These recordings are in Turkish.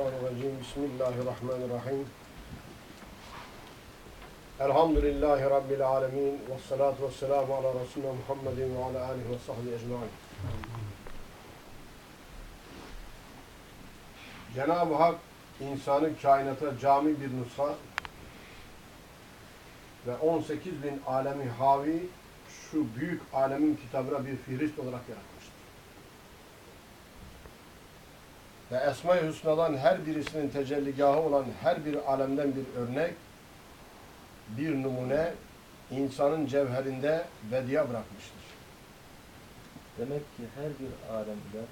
Mineşşeytanirracim. Bismillahirrahmanirrahim. Elhamdülillahi Rabbil alemin. Ve salatu ve selamu ala Resulüne Muhammedin ve ala alihi ve sahbihi ecmain. Cenab-ı Hak insanı kainata cami bir nusha ve 18 bin alemi havi şu büyük alemin kitabına bir fihrist olarak yaratmıştır. Ve Esma-i Hüsna'dan her birisinin tecelligahı olan her bir alemden bir örnek, bir numune insanın cevherinde bediye bırakmıştır. Demek ki her bir alemde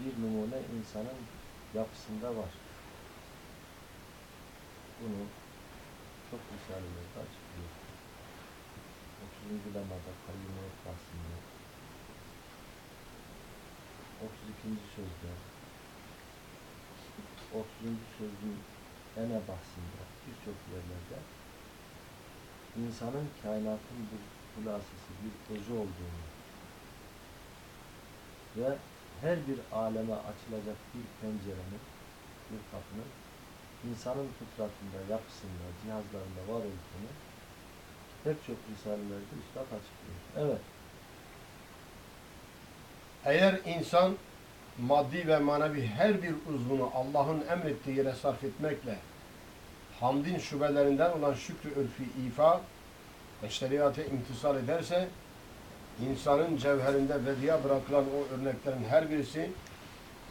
bir numune insanın yapısında var. Bunu çok risalelerde açıklıyor. 30. lemada kayyumiyet bahsinde 32. sözde 30. sözün ene bahsinde birçok yerlerde insanın kainatın bir hulasesi, bir özü olduğunu ve her bir aleme açılacak bir pencerenin, bir kapının insanın fıtratında, yapısında, cihazlarında var olduğunu pek çok risalelerde üstad açıklıyor. Evet, Eğer insan maddi ve manevi her bir uzvunu Allah'ın emrettiği yere sarf etmekle hamdin şubelerinden olan şükrü örfi ifa ve şeriata imtisal ederse insanın cevherinde vediye bırakılan o örneklerin her birisi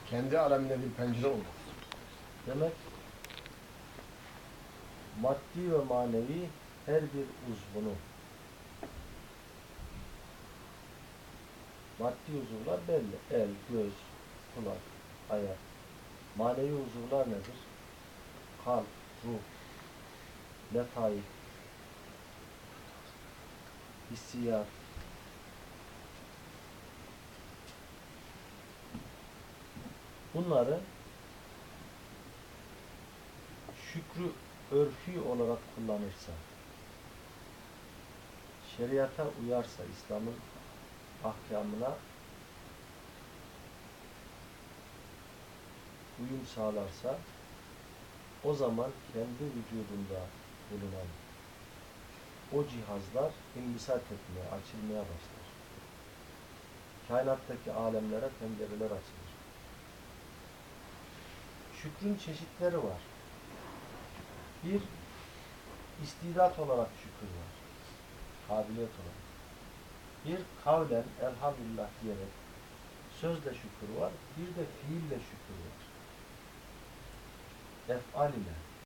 kendi alemine bir pencere olur. demek maddi ve manevi her bir uzvunu maddi uzuvlar belli. El, göz, kulak, ayak. Manevi uzuvlar nedir? Kalp, ruh, letaif, hissiyat, bunları şükrü örfi olarak kullanırsa, şeriata uyarsa, İslam'ın ahkamına uyum sağlarsa, o zaman kendi vücudunda bulunan o cihazlar imbisat etmeye, açılmaya başlar. Kainattaki alemlere pencereler açılır. Şükrün çeşitleri var. Bir, istidat olarak şükür var. Kabiliyet olarak. Bir, kavlen elhamdülillah diyerek sözle şükür var. Bir de fiille şükür var. Efal ile.